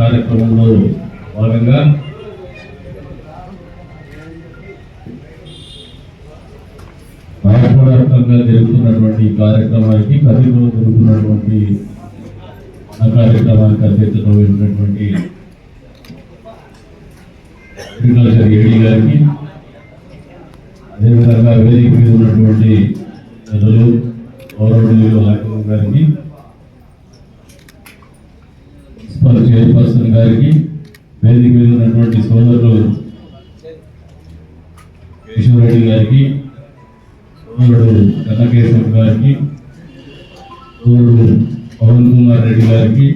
కార్యక్రమంలో భాగంగా రాష్ట్రవ్యాప్తంగా జరుగుతున్నటువంటి ఈ కార్యక్రమానికి కదిలో జరుగుతున్నటువంటి ఆ కార్యక్రమానికి అధ్యక్షత వహించినటువంటి అగ్రికల్చర్ ఏడీ గారికి అదేవిధంగా వేదిక మీద ఉన్నటువంటి పెద్దలు గౌరవనీయులు హాకమ్ గారికి గారికి వేదిక మీద ఉన్నటువంటి సోదరులు కేశవరెడ్డి గారికి సోదరుడు కన్నకేశ్వర గారికి సోదరుడు పవన్ కుమార్ రెడ్డి గారికి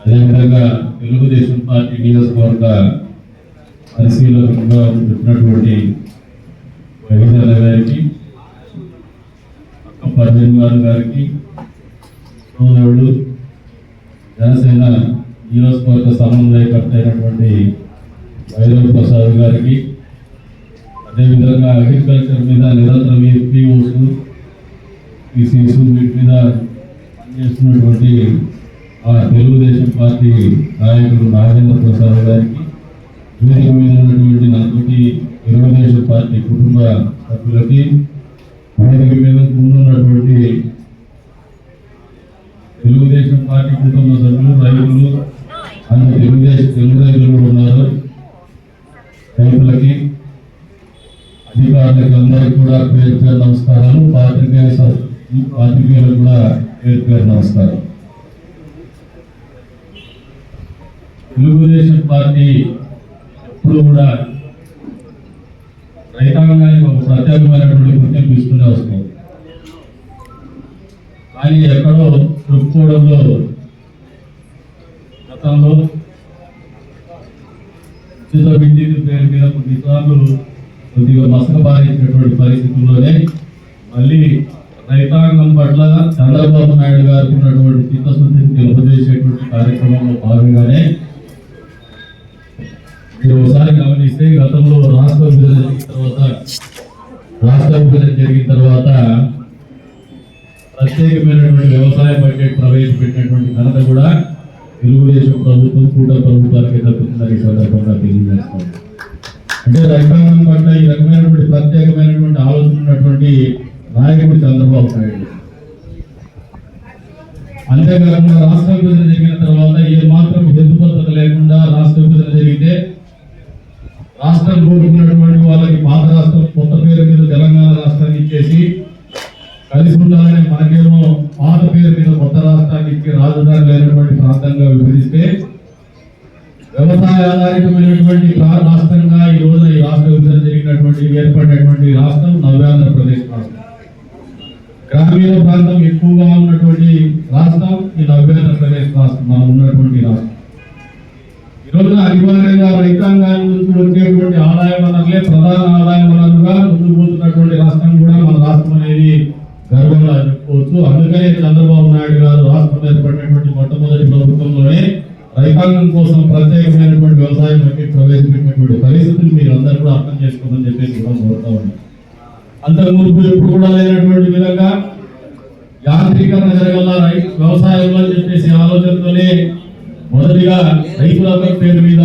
అదేవిధంగా తెలుగుదేశం పార్టీ నియోజకవర్గ పరిశీలకులుగా ఉన్నటువంటి రవీంద్ర గారికి అక్క పర్వీన్ గారికి సోదరుడు జనసేన నియోజకవర్గ సమన్వయకర్త అయినటువంటి వైరవ్ ప్రసాద్ గారికి అదేవిధంగా అగ్రికల్చర్ మీద నిరంతరం ఎఫ్పిఓస్ పీసీఎస్ వీటి మీద పనిచేస్తున్నటువంటి ఆ తెలుగుదేశం పార్టీ నాయకులు నాగేంద్ర ప్రసాద్ గారికి వేదిక మీద ఉన్నటువంటి నలుగురికి తెలుగుదేశం పార్టీ కుటుంబ సభ్యులకి వేదిక మీద ముందున్నటువంటి తెలుగుదేశం పార్టీ కుటుంబ సభ్యులు రైతులు అంత తెలుగుదేశం తెలుగు రైతులు ఉన్నారు. రైతులకి అధికారులకు అందరికీ కూడా పేరు పేరు నమస్కారాలు. పాత్రికేయ స- పాత్రికేయులకు కూడా పేరు పేరు నమస్కారం తెలుగుదేశం పార్టీ ఎప్పుడు కూడా రైతాంగానికి ఒక ప్రత్యేకమైనటువంటి గుర్తింపు ఇస్తూనే వస్తుంది. కానీ ఎక్కడో చెప్పుకోవడంలో గతంలో ఉచిత విద్యుత్ పేరు మీద కొన్నిసార్లు కొద్దిగా మసకబారినటువంటి పరిస్థితుల్లోనే మళ్ళీ రైతాంగం పట్ల చంద్రబాబు నాయుడు గారికి ఉన్నటువంటి చిత్తశుద్ధిని తెలుపజేసేటువంటి కార్యక్రమంలో భాగంగానే మీరు ఒకసారి గమనిస్తే గతంలో రాష్ట్ర విభజన తర్వాత రాష్ట్ర విభజన జరిగిన తర్వాత ప్రత్యేకమైనటువంటి వ్యవసాయ బడ్జెట్ ప్రవేశపెట్టినటువంటి ఘనత కూడా తెలుగుదేశం ప్రభుత్వం కూడా ప్రభుత్వానికి దక్కుతుందని ఈ సందర్భంగా తెలియజేస్తాం అంటే రైతాంగం పట్ల ఈ రకమైనటువంటి ప్రత్యేకమైనటువంటి ఆలోచన ఉన్నటువంటి నాయకుడు చంద్రబాబు నాయుడు. అంతేకాకుండా రాష్ట్ర విభజన జరిగిన తర్వాత ఏ మాత్రం హెద్దుపద్ధత లేకుండా రాష్ట్ర విభజన జరిగితే రాష్ట్రం కోరుకున్నటువంటి వాళ్ళకి పాత రాష్ట్రం కొత్త పేరు మీద తెలంగాణ రాష్ట్రాన్ని ఇచ్చేసి కలిసి ఉండాలని మనకేమో పాత పేరు మీద కొత్త రాష్ట్రానికి రాజధాని లేనటువంటి ప్రాంతంగా విభజిస్తే వ్యవసాయ ఆధారితమైనటువంటి రాష్ట్రంగా ఈ రోజున ఈ రాష్ట్ర విభజన జరిగినటువంటి ఏర్పడినటువంటి రాష్ట్రం నవ్యాంధ్రప్రదేశ్ రాష్ట్రం. గ్రామీణ ప్రాంతం ఎక్కువగా ఉన్నటువంటి రాష్ట్రం ఈ నవ్యాంధ్రప్రదేశ్ రాష్ట్రం. మనం ఉన్నటువంటి చేసుకోమని చెప్పేసి కూడా కోరుతా ఉన్నాం. అంతకు మునుపు ఎప్పుడు కూడా లేనటువంటి విధంగా యాంత్రీకరణ జరగల రై- వ్యవసాయంలో అని చెప్పేసి ఆలోచనతోనే మొదటిగా రైతుల పేరు మీద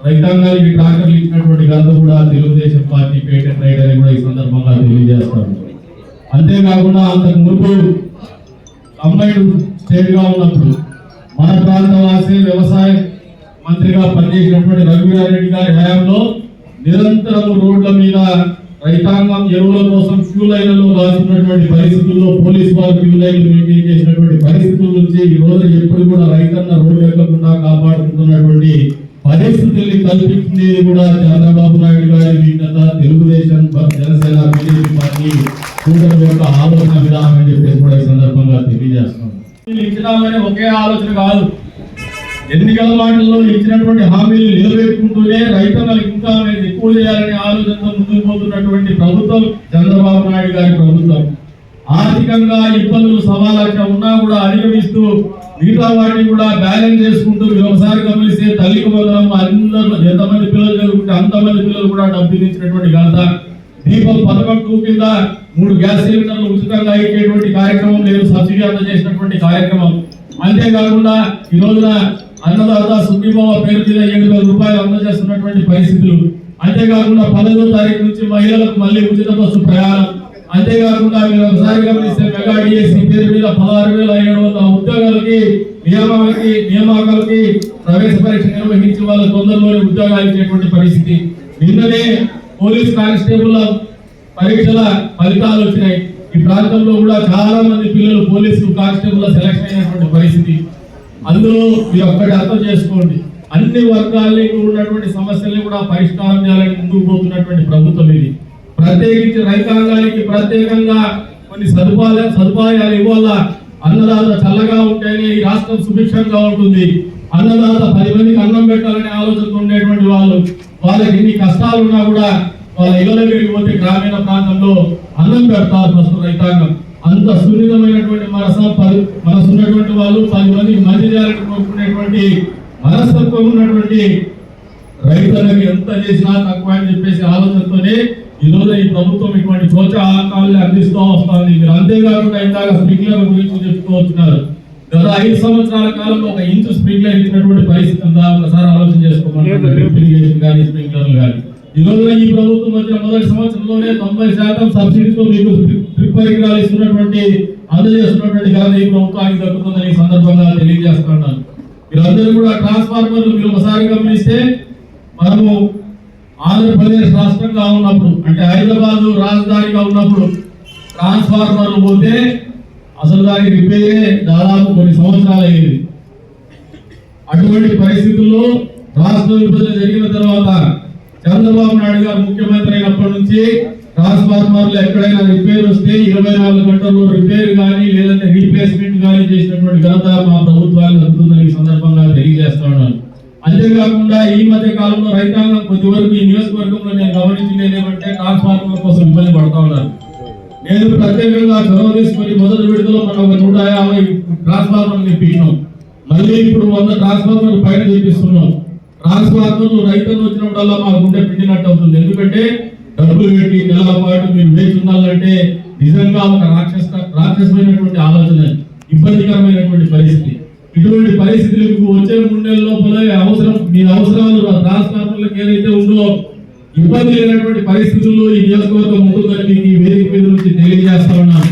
రైతాంగానికి ట్రాక్టర్లు ఇచ్చినటువంటి ఘనత కూడా తెలుగుదేశం పార్టీ పేటెంట్ రైట్ అని కూడా ఈ సందర్భంగా తెలియజేస్తాను అంతేకాకుండా అంతకు ముందు కంబైన్ స్టేట్గా ఉన్నప్పుడు మన ప్రాంత వాసి వ్యవసాయ మంత్రిగా పనిచేసినటువంటి రఘువీరారెడ్డి గారి హయాంలో నిరంతరం రోడ్ల మీద రైతాంగం ఎరువుల కోసం క్యూ లైన్లలో రాసినటువంటి పరిస్థితుల్లో పోలీస్ వారు క్యూ లైన్లు మెయింటైన్ చేసినటువంటి పరిస్థితుల నుంచి ఈ రోజు ఎప్పుడు కూడా రైతన్న రోడ్లు ఎక్కకుండా కాపాడుకుంటున్నటువంటి పరిస్థితుల్ని కల్పించింది కూడా చంద్రబాబు నాయుడు గారి విఘ్నత తెలుగుదేశం జనసేన బీజేపీ పార్టీ కూటమి యొక్క ఆలోచన విధానం అని చెప్పేసి కూడా ఈ సందర్భంగా తెలియజేస్తున్నాం. ఇచ్చినామని ఒకే ఆలోచన కాదు. ఎన్నికల మాటల్లో ఇచ్చినటువంటి హామీలు నిలబెట్టుకుంటూనే రైతన్నలకు ఇంకా అనేది ఎక్కువ చేయాలనే ఆలోచనతో ముందుకు పోతున్నటువంటి ప్రభుత్వం చంద్రబాబు నాయుడు గారి ప్రభుత్వం. ఆర్థికంగా ఇబ్బందులు సవాలక్క ఉన్నా కూడా అధిగమిస్తూ మిగతా వాటిని కూడా బ్యాలెన్స్ చేసుకుంటూ ఒకసారి గమనిస్తే తల్లికి వందనం అందరూ ఎంతమంది పిల్లలు చదువుకుంటే అంతమంది పిల్లలు కూడా డబ్బులు ఇచ్చినటువంటి ఘనత. దీపం పథకం కింద మూడు గ్యాస్ సిలిండర్లు ఉచితంగా ఇచ్చేటువంటి కార్యక్రమం లేదు సబ్సిడీ అందజేసినటువంటి కార్యక్రమం. అంతేకాకుండా ఈ రోజున అన్నదాత సుఖీభావ పేరు మీద ఏడు వేల రూపాయలు అందజేస్తున్నటువంటి పరిస్థితులు. అంతేకాకుండా పదహైదో తారీఖు నుంచి మహిళలకు మళ్ళీ ఉచిత బస్సు ప్రయాణం. అంతేకాకుండా మీరు ఒకసారి గమనిస్తే మెగా డిఎస్సి పేరు మీద పదహారు వేల ఏడు వందల ఉద్యోగాలకి నియామకాలకి నియామకాలకి ప్రవేశ పరీక్ష నిర్వహించి వాళ్ళ తొందరలోనే ఉద్యోగాలు ఇచ్చేటువంటి పరిస్థితి. నిన్ననే పోలీస్ కానిస్టేబుల్ పరీక్షల ఫలితాలు వచ్చినాయి. ఈ ప్రాంతంలో కూడా చాలా మంది పిల్లలు పోలీసు కానిస్టేబుల్ సెలెక్షన్ అయినటువంటి పరిస్థితి. అందులో మీరు ఒక్కటి అర్థం చేసుకోండి. అన్ని వర్గాల్ని ఉన్నటువంటి సమస్యల్ని కూడా పరిష్కారం చేయాలని ముందుకు పోతున్నటువంటి ప్రభుత్వం ఇది. ప్రత్యేకించి రైతాంగానికి ప్రత్యేకంగా కొన్ని సదుపాయాలు సదుపాయాలు ఇవ్వాలా. అన్నదాత చల్లగా ఉంటేనే ఈ రాష్ట్రం సుభిక్షంగా ఉంటుంది. అన్నదాత పది మందికి అన్నం పెట్టాలనే ఆలోచనతో ఉండేటువంటి వాళ్ళు వాళ్ళకి ఎన్ని కష్టాలు ఉన్నా కూడా వాళ్ళ ఇళ్ళ పోతే గ్రామీణ ప్రాంతంలో అన్నం పెడతారు ఫస్ట్ రైతాంగం. అంత సున్నితమైనటువంటి మనస పది మనసు ఉన్నటువంటి వాళ్ళు పది మందికి మంచి చేయాలని కోరుకునేటువంటి మనస్తత్వం ఉన్నటువంటి రైతులకు ఎంత చేసినా తక్కువ అని చెప్పేసి ఆలోచనతోనే ఈ రోజు ఈ ప్రభుత్వం ఇటువంటి ప్రోత్సాహకాలు అందిస్తూ వస్తుంది. మీరు అంతేకాకుండా ఇందాక స్ప్రింక్లర్ గురించి చెప్తూ వస్తున్నారు గత ఐదు సంవత్సరాల కాలంలో ఒక ఇంచు స్ప్రింక్లర్ ఇచ్చినటువంటి పరిస్థితి ఉందా? ఒకసారి ఆలోచన చేసుకోమన్నారు ఇరిగేషన్ కానీ స్ప్రింక్లర్లు కానీ. ఈ ఈ ప్రభుత్వం వచ్చిన మొదటి సంవత్సరంలోనే తొంభై శాతం సబ్సిడీతో మీకు ట్రిప్ పరికరాలు ఇస్తున్నటువంటి అందజేస్తున్నటువంటి ఘనత ఈ ప్రభుత్వానికి దక్కుతుందని ఈ సందర్భంగా తెలియజేస్తున్నాను. మీరందరూ కూడా ట్రాన్స్ఫార్మర్లు మీరు ఒకసారి గమనిస్తే మనము ఆంధ్రప్రదేశ్ రాష్ట్రంగా ఉన్నప్పుడు అంటే హైదరాబాద్ రాజధానిగా ఉన్నప్పుడు ట్రాన్స్ఫార్మర్లు పోతే అసలు దానికి రిపేరే దాదాపు కొన్ని సంవత్సరాలు అయ్యేది. అటువంటి పరిస్థితుల్లో రాష్ట్ర విభజన జరిగిన తర్వాత చంద్రబాబు నాయుడు గారు ముఖ్యమంత్రి అయినప్పటి నుంచి ట్రాన్స్ఫార్మర్లు ఎక్కడైనా రిపేర్ వస్తే ఇరవై నాలుగు గంటల్లో రిపేర్ కానీ లేదంటే రీప్లేస్మెంట్ కానీ చేసినటువంటి ఘనత మా ప్రభుత్వానికి అందుతుందని ఈ సందర్భంగా తెలియజేస్తున్నాను అంతేకాకుండా ఈ మధ్య కాలంలో రైతాంగం కొద్ది వరకు ఈ నియోజకవర్గంలో నేను గమనించింది ఏమంటే ట్రాన్స్ఫార్మర్ కోసం ఇబ్బంది పడతా ఉన్నారు. నేను ప్రత్యేకంగా చొరవ తీసుకొని మొదటి విడుదలలో మనం ఒక నూట యాభై ట్రాన్స్ఫార్మర్ తెప్పించినాం. మళ్ళీ ఇప్పుడు వంద ట్రాన్స్ఫార్మర్ పైన తెప్పిస్తున్నాం. ట్రాన్స్ఫార్మర్లు రైతులు వచ్చినప్పుడల్లా మా గుండె పిండినట్టు అవుతుంది. ఎందుకంటే డబ్బులు పెట్టి నెలల పాటు మీరు వేచి ఉండాలంటే నిజంగా ఒక రాక్షస రాక్షసమైనటువంటి ఆలోచన ఇబ్బందికరమైనటువంటి పరిస్థితి. ఇటువంటి పరిస్థితులు వచ్చే మూడు నెలల లోపల అవసరం మీ అవసరాలు ట్రాన్స్ఫార్మర్లకు ఏదైతే ఉందో ఇబ్బంది లేనటువంటి పరిస్థితుల్లో ఈ నియోజకవర్గం ఉంటుందని మీకు ఈ వేదిక మీద నుంచి తెలియజేస్తా ఉన్నాను.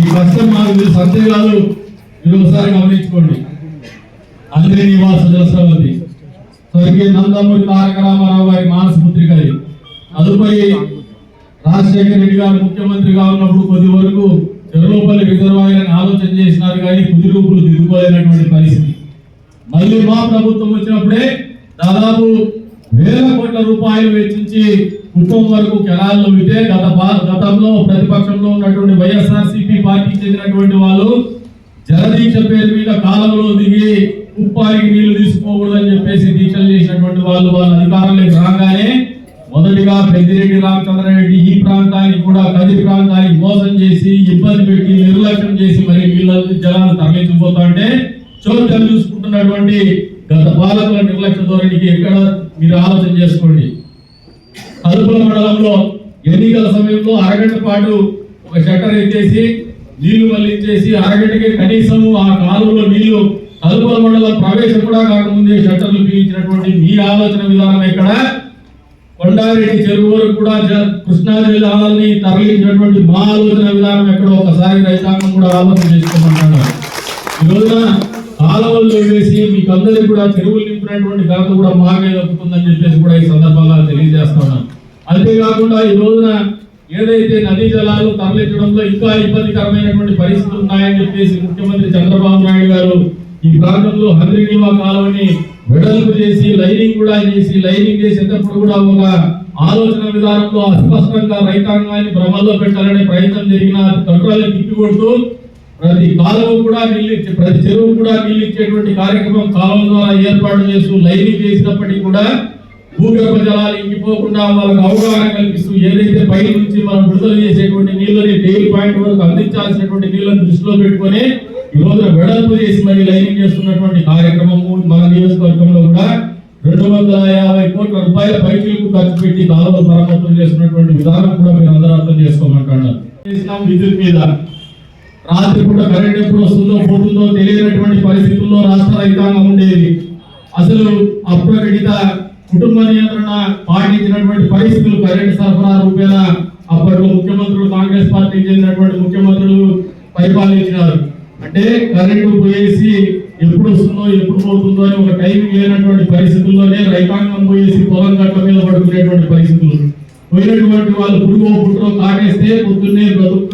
ఈ కష్టం మాకు మీరు సంతే మీరు ఒకసారి గమనించుకోండి. అందరి నివాస జలసవతి. స్వర్గీయ నందమూరి తారక రామారావు గారి మానస పుత్రిక తదుపరి రాజశేఖర రెడ్డి గారు ముఖ్యమంత్రిగా ఉన్నప్పుడు కొద్ది వరకు చెరులోపల్లి రిజర్వాయర్ అని ఆలోచన చేసినారు కానీ కుది రూపులు దిగుకోలేనటువంటి పరిస్థితి. మళ్ళీ మా ప్రభుత్వం వచ్చినప్పుడే దాదాపు వేల కోట్ల రూపాయలు వెచ్చించి కుటుంబం వరకు కెనాల్లో విటే గత గతంలో ప్రతిపక్షంలో ఉన్నటువంటి వైఎస్ఆర్సీపీ పార్టీకి చెందినటువంటి వాళ్ళు జలదీక్ష పేరు మీద కాలంలో దిగి ఉప్పాలికి నీళ్ళు తీసుకోకూడదని చెప్పేసి దీక్షలు చేసినటువంటి వాళ్ళు వాళ్ళ అధికారంలోకి రాగానే మొదటిగా పెద్దిరెడ్డి రామచంద్రారెడ్డి ఈ ప్రాంతానికి కూడా కది ప్రాంతానికి మోసం చేసి ఇబ్బంది పెట్టి నిర్లక్ష్యం చేసి మరి నీళ్ళ జలాన్ని తరలించిపోతా అంటే చోద్యం చూసుకుంటున్నటువంటి గత పాలకుల నిర్లక్ష్య ధోరణికి ఎక్కడ మీరు ఆలోచన చేసుకోండి? అదుపుల మండలంలో ఎన్నికల సమయంలో అరగంట పాటు ఒక షట్టర్ ఎత్తేసి నీళ్ళు మళ్ళించేసి అరగంటకి కనీసం ఆ కాలువలో నీళ్ళు కూడా కాకముందే షట్టర్లు పీల్చినటువంటి మీ ఆలోచన విధానం ఎక్కడ? కొండారెడ్డి చెరువు వరకు కూడా జ- కృష్ణా జిల్లాలని తరలించినటువంటి మా ఆలోచన విధానం ఎక్కడో ఒకసారి రైతాంగం కూడా ఆలోచన చేసుకోమంటున్నారు. ఈ రోజున కాలువల్లో వేసి మీకు అందరికీ కూడా చెరువులు నింపినటువంటి ఘనత కూడా మాకే దక్కుతుందని చెప్పేసి కూడా ఈ సందర్భంగా తెలియజేస్తున్నాను. అంతేకాకుండా ఈ రోజున ఏదైతే నదీ జలాలు తరలించడంలో ఇంకా ఇబ్బందికరమైనటువంటి పరిస్థితులు ఉన్నాయని చెప్పేసి ముఖ్యమంత్రి చంద్రబాబు నాయుడు గారు ఈ ప్రాంతంలో హరినివా కాలువని వెడల్పు చేసి లైనింగ్ కూడా చేసి లైనింగ్ చేసేటప్పుడు కూడా ఒక ఆలోచన విధానంలో అస్పష్టంగా రైతాంగాన్ని భ్రమల్లో పెట్టాలనే ప్రయత్నం జరిగిన కంట్రోల్ తిప్పి కొడుతూ ప్రతి కాలువ కూడా నీళ్ళు ఇచ్చే ప్రతి చెరువు కూడా నీళ్ళు కార్యక్రమం కాలువ ద్వారా ఏర్పాటు చేస్తూ లైనింగ్ చేసినప్పటికీ కూడా భూగర్భ జలాలు ఇంకిపోకుండా వాళ్ళకు అవగాహన కల్పిస్తూ ఏదైతే పై నుంచి మనం విడుదల చేసేటువంటి నీళ్ళని డైలీ పాయింట్ వరకు అందించాల్సినటువంటి నీళ్ళని దృష్టిలో పెట్టుకొని ఈ రోజున వెడల్పు చేసి మరి లైనింగ్ చేస్తున్నటువంటి కార్యక్రమము మన నియోజకవర్గంలో కూడా రెండు వందల యాభై కోట్ల రూపాయల పైచీలకు ఖర్చు పెట్టి కాలువలు మరమ్మతులు చేస్తున్నటువంటి విధానం కూడా మీరు అందరూ అర్థం చేసుకోమంటున్నారు విద్యుత్ మీద. రాత్రి పూట కరెంట్ ఎప్పుడు వస్తుందో పోతుందో తెలియనటువంటి పరిస్థితుల్లో రాష్ట్ర రైతాంగం ఉండేది. అసలు అప్రకటిత కుటుంబ నియంత్రణ పాటించినటువంటి పరిస్థితులు కరెంట్ సరఫరా రూపేణ అప్పట్లో ముఖ్యమంత్రులు కాంగ్రెస్ పార్టీకి చెందినటువంటి ముఖ్యమంత్రులు పరిపాలించినారు. అంటే కరెంటు పోయేసి ఎప్పుడు వస్తుందో ఎప్పుడు పోతుందో అని ఒక టైమింగ్ లేనటువంటి పరిస్థితుల్లోనే రైతాంగం పోయేసి పొలం గట్ల మీద పడుకునేటువంటి పరిస్థితులు. పోయినటువంటి వాళ్ళు పురుగో పుట్టో కాటేస్తే పొద్దున్నే బ్రతుకు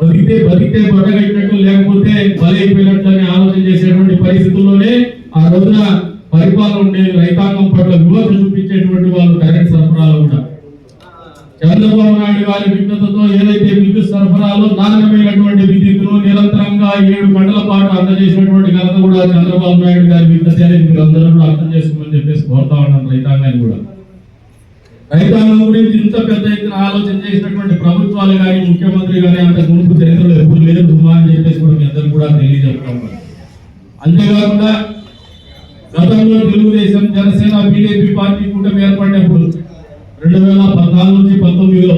బతికితే బతికితే బట్టగట్టినట్టు లేకపోతే బలైపోయినట్టు అని ఆలోచన చేసేటువంటి పరిస్థితుల్లోనే ఆ రోజున పరిపాలన ఉండే రైతాంగం పట్ల విమర్శ చూపించేటువంటి వాళ్ళు కరెంట్ సరఫరాలు కూడా చంద్రబాబు నాయుడు వారి విజ్ఞతతో ఏదైతే విద్యుత్ సరఫరాలో నాణ్యమైనటువంటి విద్యుత్తును నిరంతరంగా ఏడు గంటల పాటు అందజేసినటువంటి ఘనత కూడా చంద్రబాబు నాయుడు గారి విజ్ఞత అనేది మీరు అందరూ కూడా అర్థం చేసుకోమని చెప్పేసి కోరుతా ఉన్నాను రైతాంగాన్ని కూడా. రైతాంగం గురించి ఇంత పెద్ద ఎత్తున ఆలోచన చేసినటువంటి ప్రభుత్వాలు కానీ ముఖ్యమంత్రి కానీ అంత గుంపు చరిత్రలో ఎప్పుడు లేదు అని చెప్పేసి కూడా మీ అందరూ కూడా తెలియజేస్తా అంతేకాకుండా గతంలో తెలుగుదేశం జనసేన బీజేపీ పార్టీ కూటమి ఏర్పడినప్పుడు రెండు వేల పద్నాలుగు నుంచి పంతొమ్మిదిలో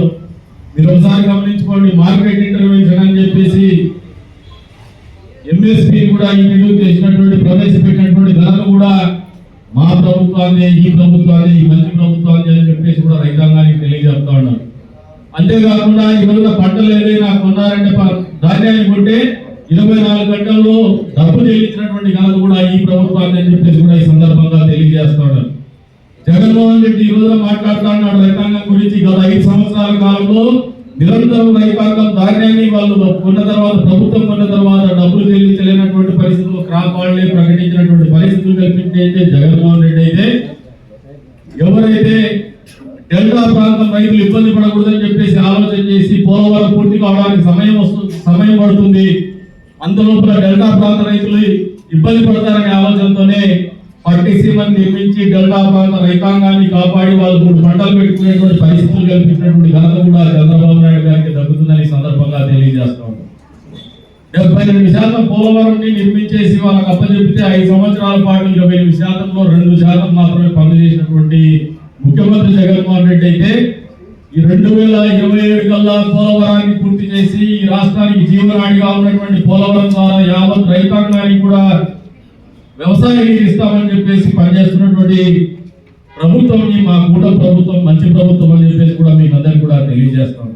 మీరు ఒకసారి గమనించుకోండి మార్కెట్ ఇంటర్వెన్షన్ అని చెప్పేసి ఎంఎస్పీ కూడా ఇంట్రడ్యూస్ చేసినటువంటి ప్రవేశపెట్టినటువంటి ధరలు కూడా మా ప్రభుత్వాన్ని ఈ ప్రభుత్వాన్ని ఈ మంచి ప్రభుత్వాన్ని అని చెప్పేసి కూడా రైతాంగానికి తెలియజేస్తా ఉన్నారు. అంతేకాకుండా ఈ రోజున పంటలు ఏదైనా కొన్నారంటే ధాన్యాన్ని కొంటే ఇరవై నాలుగు గంటల్లో డబ్బు చెల్లించినటువంటి కాదు కూడా ఈ ప్రభుత్వాన్ని అని చెప్పేసి కూడా ఈ సందర్భంగా తెలియజేస్తాడు జగన్మోహన్ రెడ్డి ఈ రోజున మాట్లాడుతున్నాడు. రైతాంగం గురించి గత ఐదు సంవత్సరాల కాలంలో నిరంతరం రైతాంగం ధాన్యాన్ని వాళ్ళు కొన్న తర్వాత ప్రభుత్వం కొన్న తర్వాత డబ్బులు చెల్లించలేనటువంటి పరిస్థితులు క్రాప్ వాళ్ళే ప్రకటించినటువంటి పరిస్థితులు కల్పించే జగన్మోహన్ రెడ్డి అయితే ఎవరైతే డెల్టా ప్రాంతం రైతులు ఇబ్బంది పడకూడదని చెప్పేసి ఆలోచన చేసి పోలవరం పూర్తి కావడానికి సమయం వస్తుంది సమయం పడుతుంది. అందులోపల డెల్టా ప్రాంత రైతులు ఇబ్బంది పడతారనే ఆలోచనతోనే పట్టి సీమను నిర్మించి డెల్టా ప్రాంత రైతాంగాన్ని కాపాడి వాళ్ళు మూడు పంటలు పెట్టుకునేటువంటి పరిస్థితులు కల్పించినటువంటి ఘనత కూడా చంద్రబాబు నాయుడు గారికి దక్కుతుందని సందర్భంగా తెలియజేస్తాం డెబ్బై ఎనిమిది శాతం పోలవరం నిర్మించేసి వాళ్ళకి అప్పచెప్తే ఐదు సంవత్సరాల పాటు ఇరవై ఎనిమిది శాతంలో రెండు శాతం మాత్రమే పనులు చేసినటువంటి ముఖ్యమంత్రి జగన్మోహన్ రెడ్డి అయితే ఈ రెండు వేల ఇరవై ఏడు కల్లా పోలవరాన్ని పూర్తి చేసి ఈ రాష్ట్రానికి జీవనాడిగా ఉన్నటువంటి పోలవరం ద్వారా యావత్ రైతాంగానికి కూడా వ్యవసాయ నీరు ఇస్తామని చెప్పేసి పనిచేస్తున్నటువంటి ప్రభుత్వం మా కూట ప్రభుత్వం మంచి ప్రభుత్వం అని చెప్పేసి కూడా మీకు అందరికి కూడా తెలియజేస్తాం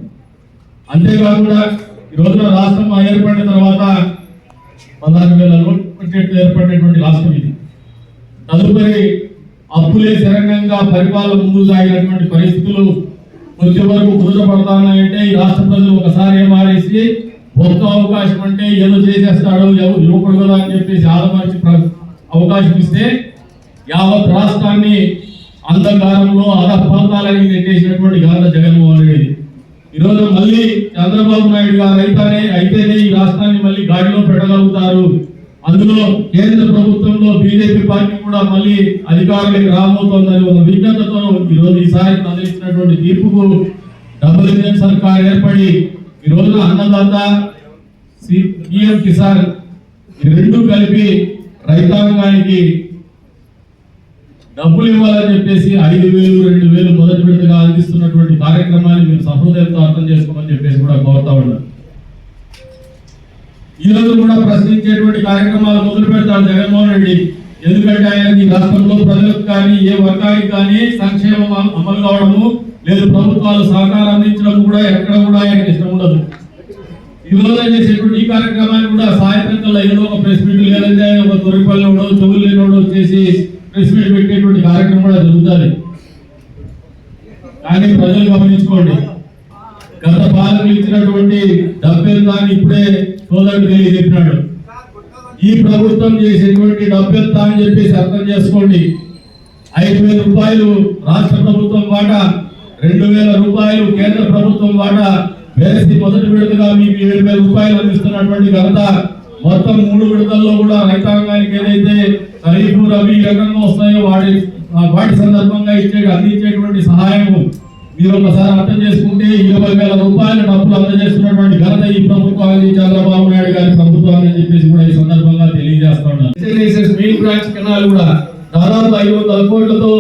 అంతేకాకుండా ఈ రోజున రాష్ట్రం ఏర్పడిన తర్వాత పదహారు వేల లోటు ఏర్పడినటువంటి రాష్ట్రం ఇది. తదుపరి అప్పులే శరంగంగా పరిపాలన ముందు సాగినటువంటి పరిస్థితులు కొంచెం వరకు కుదురపడతానంటే ఈ రాష్ట్ర ప్రజలు ఒకసారి మారేసి ఒక్క అవకాశం అంటే ఏదో చేసేస్తాడు ఎవరు యువకుడు కదా అని చెప్పేసి ఆదమర్చి అవకాశం ఇస్తే యావత్ రాష్ట్రాన్ని అంధకారంలో అధపాతాలని నెట్టేసినటువంటి ఘనత జగన్మోహన్ రెడ్డి. ఈరోజు మళ్ళీ చంద్రబాబు నాయుడు గారు అయితేనే అయితేనే ఈ రాష్ట్రాన్ని మళ్ళీ గాడిలో పెట్టగలుగుతారు. అందులో కేంద్ర ప్రభుత్వంలో బీజేపీ పార్టీ కూడా మళ్ళీ అధికారులకు రాబోతోందని ఒక విజ్ఞతతో ఈ రోజు ఈసారి ప్రదర్శించినటువంటి తీర్పుకు డబుల్ ఇంజన్ సర్కార్ ఏర్పడి ఈ రోజున అన్నదాత పిఎం కిసాన్ రెండు కలిపి రైతాంగానికి డబ్బులు ఇవ్వాలని చెప్పేసి ఐదు వేలు రెండు వేలు మొదటి విడతగా అందిస్తున్నటువంటి కార్యక్రమాన్ని మీరు సహృదయంతో అర్థం చేసుకోమని చెప్పేసి కూడా కోరుతా ఉన్నారు ఈ రోజు కూడా ప్రశ్నించేటువంటి కార్యక్రమాలు మొదలు పెడతాడు జగన్మోహన్ రెడ్డి. ఎందుకంటే ఆయన ఈ రాష్ట్రంలో ప్రజలకు కానీ ఏ వర్గానికి కానీ సంక్షేమం అమలు కావడము లేదు. ప్రభుత్వాలు సహకారం అందించడం కూడా ఎక్కడ కూడా ఆయనకి ఇష్టం ఉండదు. ఈ రోజు ఆయన చేసేటువంటి ఈ కార్యక్రమాన్ని కూడా సాయంత్రం కల్లా ఏదో ఒక ప్రెస్ మీట్ లేదంటే ఒక దొరికిపల్లి ఉండదు చెవులు లేనోడు వచ్చేసి ప్రెస్ మీట్ పెట్టేటువంటి కార్యక్రమం కూడా జరుగుతుంది. కానీ ప్రజలు గమనించుకోండి. గత పాలకులు ఇచ్చినటువంటి డబ్బెంతాన్ని ఇప్పుడే సోదరుడు తెలియజెప్పినాడు ఈ ప్రభుత్వం చేసేటువంటి డబ్బెంత అని చెప్పేసి అర్థం చేసుకోండి. ఐదు వేల రూపాయలు రాష్ట్ర ప్రభుత్వం వాటా రెండు వేల రూపాయలు కేంద్ర ప్రభుత్వం వాటా వేసి మొదటి విడతగా మీకు ఏడు వేల రూపాయలు అందిస్తున్నటువంటి ఘనత మొత్తం మూడు విడతల్లో కూడా రైతాంగానికి ఏదైతే ఖరీఫ్ రవి రకంగా వస్తాయో వాటి వాటి సందర్భంగా ఇచ్చే అందించేటువంటి సహాయము మీరు ఒకసారి అర్థం చేసుకుంటే ఇరవై వేల రూపాయల డబ్బులు అందజేస్తున్నటువంటి ఘనత ఈ ప్రభుత్వాన్ని చంద్రబాబు నాయుడు గారి ప్రభుత్వాన్ని అని చెప్పేసి కూడా ఈ సందర్భంగా తెలియజేస్తున్నాను. మెయిన్ బ్రాంచ్ కెనాల్ కూడా దాదాపు ఐదు వందల కోట్లతో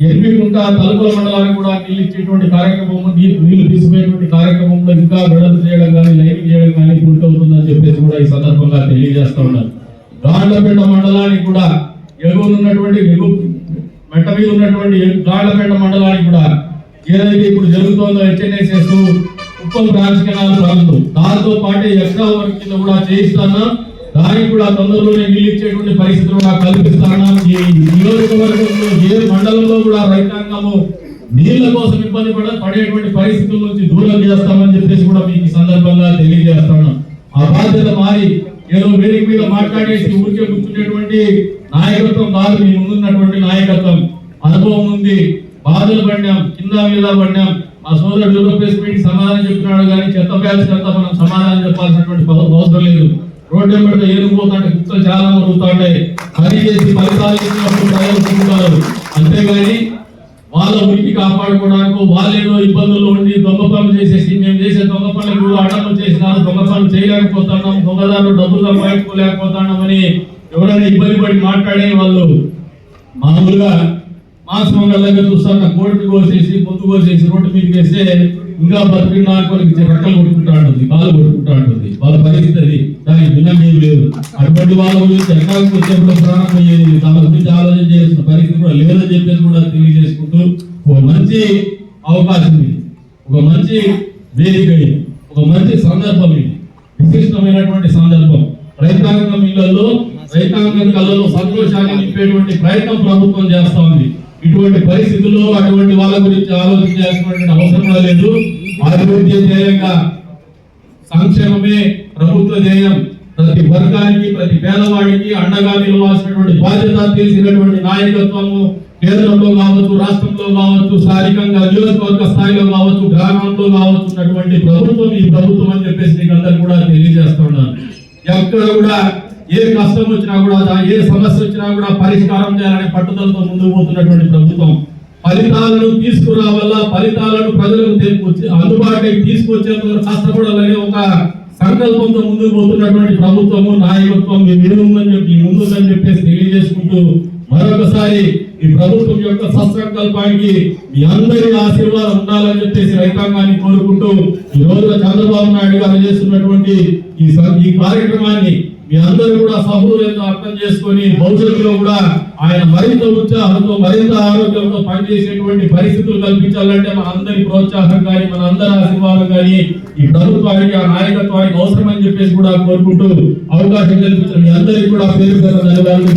ఎర్మికుంట తలుపుల మండలానికి కూడా నీళ్ళు ఇచ్చేటువంటి కార్యక్రమం నీళ్ళు తీసుకునేటువంటి కార్యక్రమంలో ఇంకా విడుదల చేయడం కానీ లైన్ చేయడం కానీ పూర్తవుతుందని చెప్పేసి కూడా ఈ సందర్భంగా తెలియజేస్తా ఉన్నారు గాండ్లపేట మండలానికి కూడా ఎగువనున్నటువంటి ఎగు మెట్ట మీద ఉన్నటువంటి గాండ్లపేట మండలానికి కూడా ఏదైతే ఇప్పుడు జరుగుతుందో హెచ్ఎన్ఎస్ఎస్ ఉప్పల్ బ్రాంచ్ కెనాల్ పనులు దాంతో పాటు ఎక్స్ట్రా వర్క్ కింద కూడా చేయిస్తాను? దానికి కూడా తొందరలోనే నీళ్ళు ఇచ్చేటువంటి పరిస్థితులు కూడా కల్పిస్తాను? ఈ నియోజకవర్గంలో ఏ మండలంలో కూడా రైతాంగము నీళ్ళ కోసం ఇబ్బంది పడ పడేటువంటి పరిస్థితుల నుంచి దూరం చేస్తామని చెప్పేసి కూడా మీకు ఈ సందర్భంగా తెలియజేస్తాను. ఆ బాధ్యత మారి ఏదో వేదిక మీద మాట్లాడేసి ఊరికే కూర్చునేటువంటి నాయకత్వం కాదు మీ ముందున్నటువంటి నాయకత్వం. అనుభవం ఉంది. బాధలు పడినాం కింద మీద పడినాం. మా సోదరుడు యూరోపేస్ పెట్టి సమాధానం చెప్తున్నాడు కానీ చెత్త బ్యాచ్ చెత్త మనం సమాధానం చెప్పాల్సినటువంటి అవసరం లేదు. రోడ్డు వెంబడితే ఏరుకుపోతుంటే కుక్కలు చాలా ఉంటాయి పని చేసి ఫలితాలు ఇచ్చినప్పుడు ప్రజలు అంతేగాని వాళ్ళ ఉనికి కాపాడుకోవడానికి వాళ్ళేదో ఇబ్బందులు ఉండి దొంగ పనులు చేసేసి మేము చేసే దొంగ పనులు అడ్డంలు చేసినారు. దొంగ పనులు చేయలేకపోతున్నాం. దొంగదారులు డబ్బులు సంపాదించుకోలేకపోతున్నాం అని ఎవరైనా ఇబ్బంది పడి మాట్లాడే వాళ్ళు మామూలుగా మాసం దగ్గర చూస్తాను కోడిని కోసేసి పొత్తు కోసేసి రోడ్డు మీదకి వేస్తే ఇంకా బతికినా కొరికి రెక్కలు కొట్టుకుంటా ఉంటుంది బాధ కొట్టుకుంటా ఉంటుంది. వాళ్ళ పరిస్థితి అది దానికి భిన్నం ఏం లేదు. అటువంటి వాళ్ళ గురించి ఎక్కడికి వచ్చేప్పుడు ప్రాణం పోయేది దాని గురించి ఆలోచన చేసిన పరిస్థితి కూడా లేదని చెప్పేసి కూడా తెలియజేసుకుంటూ ఒక మంచి అవకాశం ఇది. ఒక మంచి వేదిక ఇది. ఒక మంచి సందర్భం ఇది. విశిష్టమైనటువంటి సందర్భం. రైతాంగం ఇళ్ళలో రైతాంగం కళ్ళలో సంతోషాన్ని నింపేటువంటి ప్రయత్నం ప్రభుత్వం చేస్తా ఉంది. ఇటువంటి పరిస్థితుల్లో అటువంటి వాళ్ళ గురించి ఆలోచించాల్సినటువంటి అవసరం కూడా లేదు. అభివృద్ధి ధ్యేయంగా సంక్షేమమే ప్రభుత్వ ధ్యేయం. ప్రతి వర్గానికి ప్రతి పేదవాడికి అండగా నిలవాల్సినటువంటి బాధ్యత తెలిసినటువంటి నాయకత్వము కేంద్రంలో కావచ్చు రాష్ట్రంలో కావచ్చు స్థానికంగా నియోజకవర్గ స్థాయిలో కావచ్చు గ్రామంలో కావచ్చు ఉన్నటువంటి ప్రభుత్వం ఈ ప్రభుత్వం అని చెప్పేసి మీకు అందరు కూడా తెలియజేస్తున్నాను ఎక్కడ కూడా ఏ కష్టం వచ్చినా కూడా ఏ సమస్య వచ్చినా కూడా పరిష్కారం చేయాలనే పట్టుదలతో ముందుకు పోతున్నటువంటి ప్రభుత్వం. ఫలితాలను తీసుకురావాలా ఫలితాలను ప్రజలకు తీసుకొచ్చి అందుబాటులోకి తీసుకొచ్చేందుకు కష్టపడాలనే ఒక సంకల్పంతో ముందుకు పోతున్నటువంటి ప్రభుత్వము నాయకత్వం మీ మీద చెప్పి ముందుందని చెప్పేసి తెలియజేసుకుంటూ మరొకసారి ఈ ప్రభుత్వం యొక్క సత్సంకల్పానికి మీ అందరి ఆశీర్వాదం ఉండాలని చెప్పేసి రైతాంగాన్ని కోరుకుంటూ ఈ రోజు చంద్రబాబు నాయుడు గారు చేస్తున్నటువంటి ఈ స- ఈ కార్యక్రమాన్ని మీ అందరూ కూడా సహృదయంతో అర్థం చేసుకొని భవిష్యత్తులో కూడా ఆయన మరింత ఉత్సాహంతో మరింత ఆరోగ్యంతో పనిచేసేటువంటి పరిస్థితులు కల్పించాలంటే మన అందరి ప్రోత్సాహం కానీ మన అందరి ఆశీర్వాదం కానీ ఈ ప్రభుత్వానికి ఆ నాయకత్వానికి అవసరమని చెప్పేసి కూడా కోరుకుంటూ అవకాశం కల్పించిన మీ అందరికీ కూడా పేరు ధన్యవాదాలు.